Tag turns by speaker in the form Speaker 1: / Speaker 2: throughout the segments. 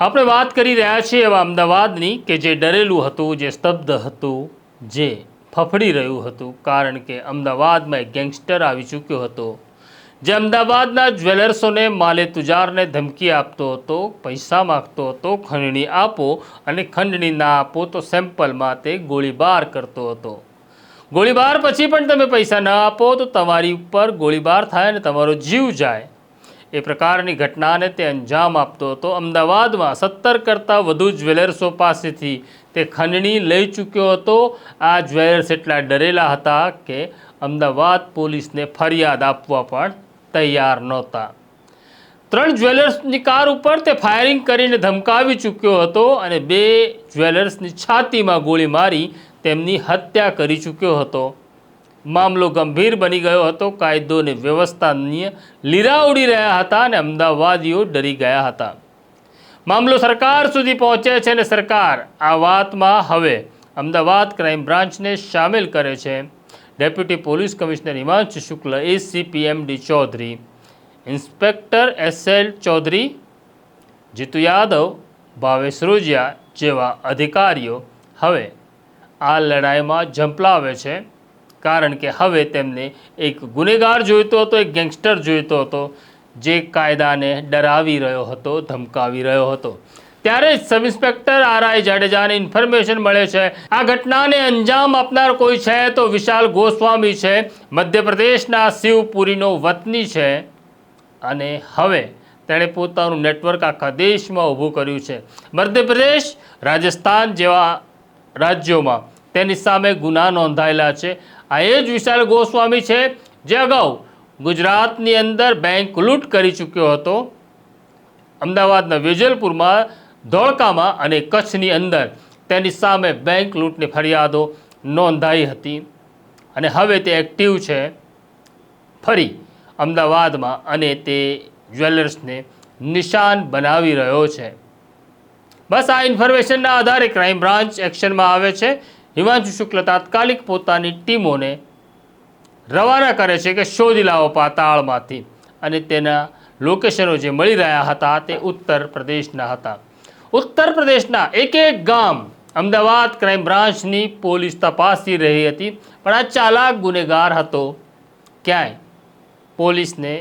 Speaker 1: આપણે વાત કરી રહ્યા છીએ એવા અમદાવાદની કે જે ડરેલું હતું, જે સ્તબ્ધ હતું, જે ફફડી રહ્યું હતું, કારણ કે અમદાવાદમાં એક ગેંગસ્ટર આવી ચૂક્યો હતો, જે અમદાવાદના જ્વેલર્સોને માલે તુજારને ધમકી આપતો હતો, પૈસા માગતો હતો, ખંડણી આપો અને ખંડણી ના આપો તો સેમ્પલમાં તે ગોળીબાર કરતો હતો. ગોળીબાર પછી પણ તમે પૈસા ન આપો તો તમારી ઉપર ગોળીબાર થાય અને તમારો જીવ જાય. એ પ્રકારની ઘટનાને તે અંજામ આપતો હતો. અમદાવાદમાં સત્તર કરતાં વધુ જ્વેલર્સો પાસેથી તે ખંડણી લઈ ચૂક્યો હતો. આ જ્વેલર્સ એટલા ડરેલા હતા કે અમદાવાદ પોલીસને ફરિયાદ આપવા પણ તૈયાર નહોતા. ત્રણ જ્વેલર્સની કાર ઉપર તે ફાયરિંગ કરીને ધમકાવી ચૂક્યો હતો અને બે જ્વેલર્સની છાતીમાં ગોળી મારી તેમની હત્યા કરી ચૂક્યો હતો. મામલો ગંભીર બની ગયો હતો. કાયદો અને વ્યવસ્થાની લીરા ઉડી રહ્યા હતા અને અમદાવાદીઓ ડરી ગયા હતા. મામલો સરકાર સુધી પહોંચે છે અને સરકાર આ વાતમાં હવે અમદાવાદ ક્રાઇમ બ્રાન્ચને સામેલ કરે છે. Deputy police commissioner Himanshu Shukla ACP MD Chaudhari, inspector S L Chaudhari, Jitu Yadav, Bhavesh Rojiya જેવા અધિકારીઓ હવે આ લડાઈમાં ઝંપલાવે છે. કારણ કે હવે તેમને એક ગુનેગાર જોઈતો હતો, એક ગેંગસ્ટર જોઈતો હતો, જે કાયદાને ડરાવી રહ્યો હતો, ધમકાવી રહ્યો હતો. ત્યારે જ સબ ઇન્સ્પેક્ટર આર આઈ જાડેજાને ઇન્ફોર્મેશન મળે છે, આ ઘટનાને અંજામ આપનાર કોઈ છે તો વિશાલ ગોસ્વામી છે, મધ્યપ્રદેશના શિવપુરીનો વતની છે અને હવે તેણે પોતાનું નેટવર્ક આખા દેશમાં ઊભું કર્યું છે. મધ્યપ્રદેશ, રાજસ્થાન જેવા રાજ્યોમાં તેની સામે ગુના નોંધાયેલા છે. આ એ જ વિશાલ ગોસ્વામી છે, જે અગાઉ ગુજરાતની અંદર બેંક લૂંટ કરી ચૂક્યો હતો. અમદાવાદના વેજલપુરમાં ધોળકામાં અને કચ્છની અંદર તેની સામે બેંક લૂંટની ફરિયાદો નોંધાઈ હતી અને હવે તે એક્ટિવ છે. ફરી અમદાવાદમાં અને તે જ્વેલર્સને નિશાન બનાવી રહ્યો છે. બસ આ ઇન્ફોર્મેશનના આધારે ક્રાઇમ બ્રાન્ચ એક્શનમાં આવે છે. હિમાંશુ શુક્લ તાત્કાલિક પોતાની ટીમોને રવાના કરે છે કે શોધી લાવો પાતાળમાંથી. અને તેના લોકેશનો જે મળી રહ્યા હતા તે ઉત્તર પ્રદેશના હતા. ઉત્તર પ્રદેશના એક એક ગામ અમદાવાદ ક્રાઇમ બ્રાન્ચની પોલીસ તપાસી રહી હતી, પણ આ ચાલાક ગુનેગાર હતો ક્યાંય પોલીસને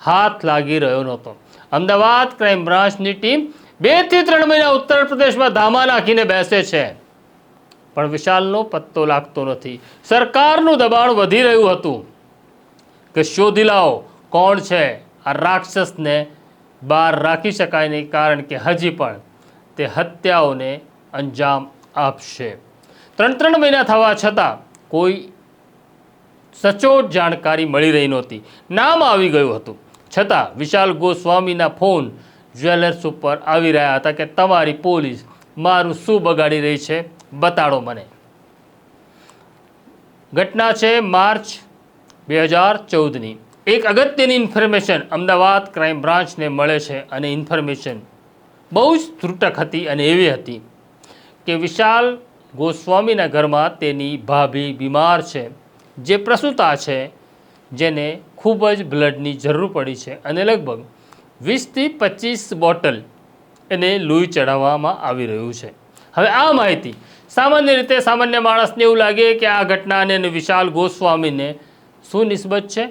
Speaker 1: હાથ લાગી રહ્યો નહોતો. અમદાવાદ ક્રાઇમ બ્રાન્ચની ટીમ બેથી ત્રણ મહિના ઉત્તર પ્રદેશમાં ધામા નાખીને બેસે છે. પણ વિશાલનો પત્તો લાગતો નથી. સરકારનું દબાણ વધી રહ્યું હતું. કે શોધી લાવો કોણ છે? આ રાક્ષસને બહાર રાખી શકાય નહીં, કારણ કે હજી પણ તે હત્યાઓને અંજામ આપશે. ત્રણ ત્રણ મહિના થવા છતાં કોઈ સચોટ જાણકારી મળી રહી નહોતી. નામ આવી ગયું હતું. છતાં વિશાલ ગોસ્વામીના ફોન જ્વેલર્સ ઉપર આવી રહ્યા હતા કે તમારી પોલીસ મારું શું બગાડી રહી છે? બતાડો મને. ઘટના છે માર્ચ બે હજાર ચૌદની. એક અગત્યની ઇન્ફોર્મેશન અમદાવાદ ક્રાઇમ બ્રાન્ચને મળે છે અને ઇન્ફોર્મેશન બહુ જ ત્રુટક હતી અને એવી હતી કે વિશાલ ગોસ્વામીના ઘરમાં તેની ભાભી બીમાર છે, જે પ્રસૂતા છે, જેને ખૂબ જ બ્લડની જરૂર પડી છે અને લગભગ વીસથી પચીસ બોટલ એને લોહી ચડાવવામાં આવી રહ્યું છે. હવે આ માહિતી સામાન્ય રીતે સામાન્ય માણસને એવું લાગે કે આ ઘટનાને વિશાલ ગોસ્વામીને શું નિસ્બત છે?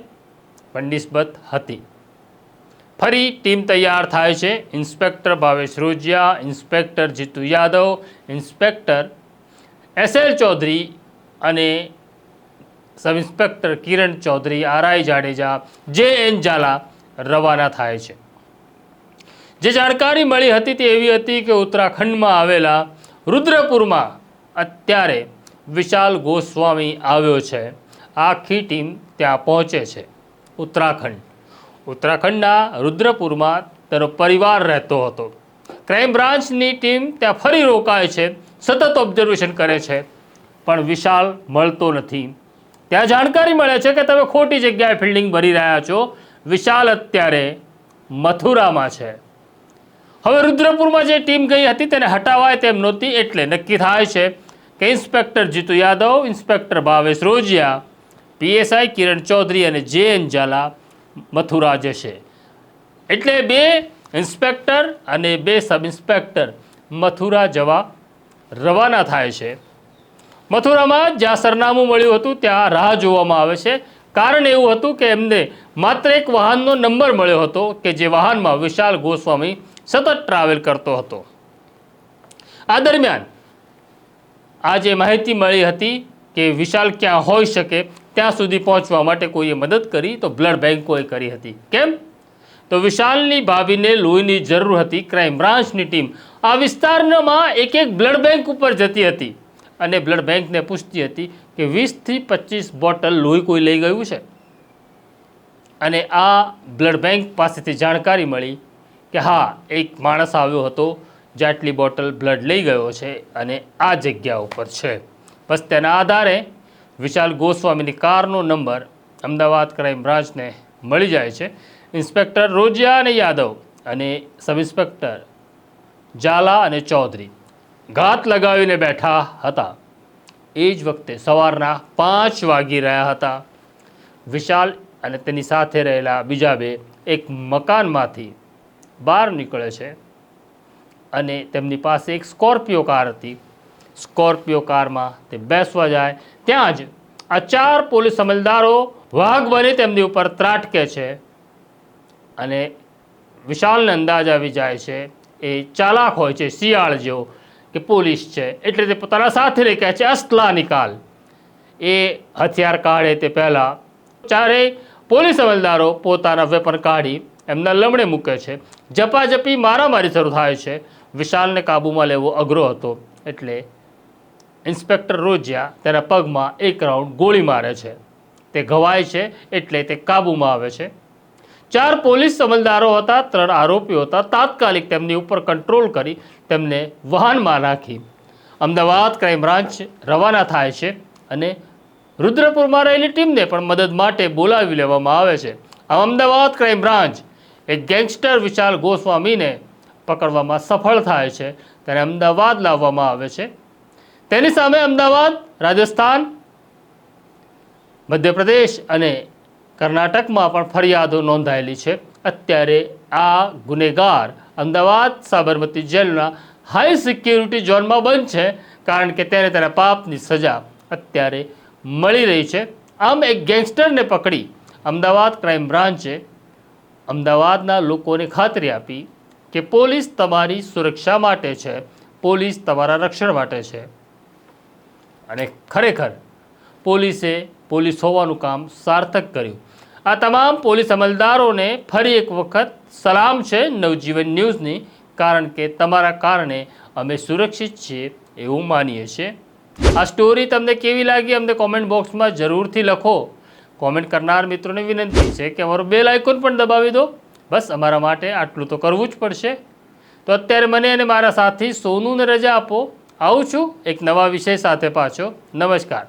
Speaker 1: પણ નિસ્બત હતી. ફરી ટીમ તૈયાર થાય છે. Inspector Bhavesh Rojiya, inspector Jitu Yadav, inspector S L Chaudhari અને sub inspector Kiran Chaudhari, RI Jadeja, J N Zala રવાના થાય છે. જે જાણકારી મળી હતી તે એવી હતી કે ઉત્તરાખંડમાં આવેલા રુદ્રપુરમાં અત્યારે વિશાલ ગોસ્વામી આવ્યો છે. આખી ટીમ ત્યાં પહોંચે છે. ઉત્તરાખંડ. ઉત્તરાખંડના રુદ્રપુરમાં તેનો પરિવાર રહેતો હતો. ક્રાઇમ બ્રાન્ચની ટીમ ત્યાં ફરી રોકાય છે, સતત ઓબ્ઝર્વેશન કરે છે, પણ વિશાલ મળતો નથી. ત્યાં જાણકારી મળે છે કે તમે ખોટી જગ્યાએ ફિલ્ડિંગ ભરી રહ્યા છો. વિશાલ અત્યારે મથુરામાં છે. હવે રુદ્રપુરમાં જે ટીમ ગઈ હતી તેને હટાવાય તેમ નહોતી એટલે નક્કી થાય છે કે inspector Jitu Yadav, inspector Bhavesh Rojiya, PSI Kiran Chaudhari અને જે એન ઝાલા મથુરા જશે. એટલે બે ઇન્સ્પેક્ટર અને બે સબ ઇન્સ્પેક્ટર મથુરા જવા રવાના થાય છે. મથુરામાં જ્યાં સરનામું મળ્યું હતું, ત્યાં રાહ જોવામાં આવે છે. કારણ એવું હતું કે એમને માત્ર એક વાહનનો નંબર મળ્યો હતો કે જે વાહનમાં વિશાલ ગોસ્વામી સતત ટ્રાવેલ કરતો હતો. આ દરમિયાન આજે માહિતી મળી હતી કે વિશાલ ક્યાં હોઈ શકે, ત્યાં સુધી પહોંચવા માટે કોઈએ મદદ કરી તો બ્લડ બેન્કોએ કરી હતી. કેમ? તો વિશાલની ભાભીને લોહીની જરૂર હતી ક્રાઇમ બ્રાન્ચની ટીમ આ વિસ્તારમાં એક એક બ્લડ બેંક ઉપર જતી હતી અને બ્લડ બેંકને પૂછતી હતી કે વીસથી પચીસ બોટલ લોહી કોઈ લઈ ગયું છે? અને આ બ્લડ બેંક પાસેથી જાણકારી મળી કે હા, એક માણસ આવ્યો હતો, જે આટલી બોટલ બ્લડ લઈ ગયો છે અને આ જગ્યા ઉપર છે. બસ તેના આધારે વિશાલ ગોસ્વામીની કારનો નંબર અમદાવાદ ક્રાઇમ બ્રાન્ચને મળી જાય છે. ઇન્સ્પેક્ટર રોજિયા અને યાદવ અને સબ ઇન્સ્પેક્ટર ઝાલા અને ચૌધરી ઘાત લગાવીને બેઠા હતા. એ જ વખતે સવારના પાંચ વાગી રહ્યા હતા. વિશાલ અને તેની સાથે રહેલા બીજા બે એક મકાનમાંથી બહાર નીકળે છે અને તેમની પાસે એક સ્કોર્પિયો કાર હતી. સ્કોર્પિયો કારમાં તે બેસવા જાય, ત્યાં જ આ ચાર પોલીસ અમલદારો વાઘ બની તેમની ઉપર ત્રાટકે છે અને વિશાલને અંદાજ આવી જાય છે, એ ચાલાક હોય છે, શિયાળ જેવો કે પોલીસ છે, એટલે તે પોતાના સાથે લઈ કહે છે, અસલા નિકાલ. એ હથિયાર કાઢે તે પહેલાં ચારેય પોલીસ અમલદારો પોતાના વેપન કાઢી એમના લમણે મૂકે છે. ઝપાઝપી મારામારી શરૂ થાય છે. વિશાલને કાબૂમાં લેવો અઘરો હતો. એટલે ઇન્સ્પેક્ટર રોજિયા તેના પગમાં એક રાઉન્ડ ગોળી મારે છે. તે ઘવાય છે એટલે તે કાબૂમાં આવે છે. ચાર પોલીસ અમલદારો હતા, ત્રણ આરોપીઓ હતા. તાત્કાલિક તેમની ઉપર કંટ્રોલ કરી તેમને વાહનમાં નાખી. અમદાવાદ ક્રાઇમ બ્રાન્ચ રવાના થાય છે અને રુદ્રપુરમાં રહેલી ટીમને પણ મદદ માટે બોલાવી લેવામાં આવે છે. અમદાવાદ ક્રાઇમ બ્રાન્ચ એક ગેંગસ્ટર વિશાલ ગોસ્વામીને પકડવામાં સફળ થાય છે. તેને અમદાવાદ લાવવામાં આવે છે. તેની સામે અમદાવાદ, રાજસ્થાન, મધ્યપ્રદેશ અને કર્ણાટકમાં પણ ફરિયાદો નોંધાયેલી છે. અત્યારે આ ગુનેગાર અમદાવાદ સાબરમતી જેલના હાઈ સિક્યુરિટી ઝોનમાં બંધ છે, કારણ કે તેને તેના પાપની સજા અત્યારે મળી રહી છે. આમ એક ગેંગસ્ટરને પકડી અમદાવાદ ક્રાઇમ બ્રાન્ચે અમદાવાદના લોકોને ખાતરી આપી કે પોલીસ તમારી સુરક્ષા માટે છે. પોલીસ તમારા રક્ષણ માટે છે. અને ખરેખર પોલીસે પોલીસ હોવાનું કામ સાર્થક કર્યું. આ તમામ પોલીસ અમલદારોને ફરી એક વખત સલામ છે નવજીવન ન્યૂઝની, કારણ કે તમારા કારણે અમે સુરક્ષિત છીએ એવું માનીએ છીએ. આ સ્ટોરી તમને કેવી લાગી? અમને કોમેન્ટ બોક્સમાં જરૂરથી લખો. કોમેન્ટ કરનાર મિત્રોને વિનંતી છે કે અમારો બેલ આઇકોન પણ દબાવી દો. બસ અમારા માટે આટલું તો કરવું જ પડશે. તો અત્યારે મને અને મારા સાથી સોનુને રજા આપો. આવું છું એક નવા વિષય સાથે પાછો. નમસ્કાર.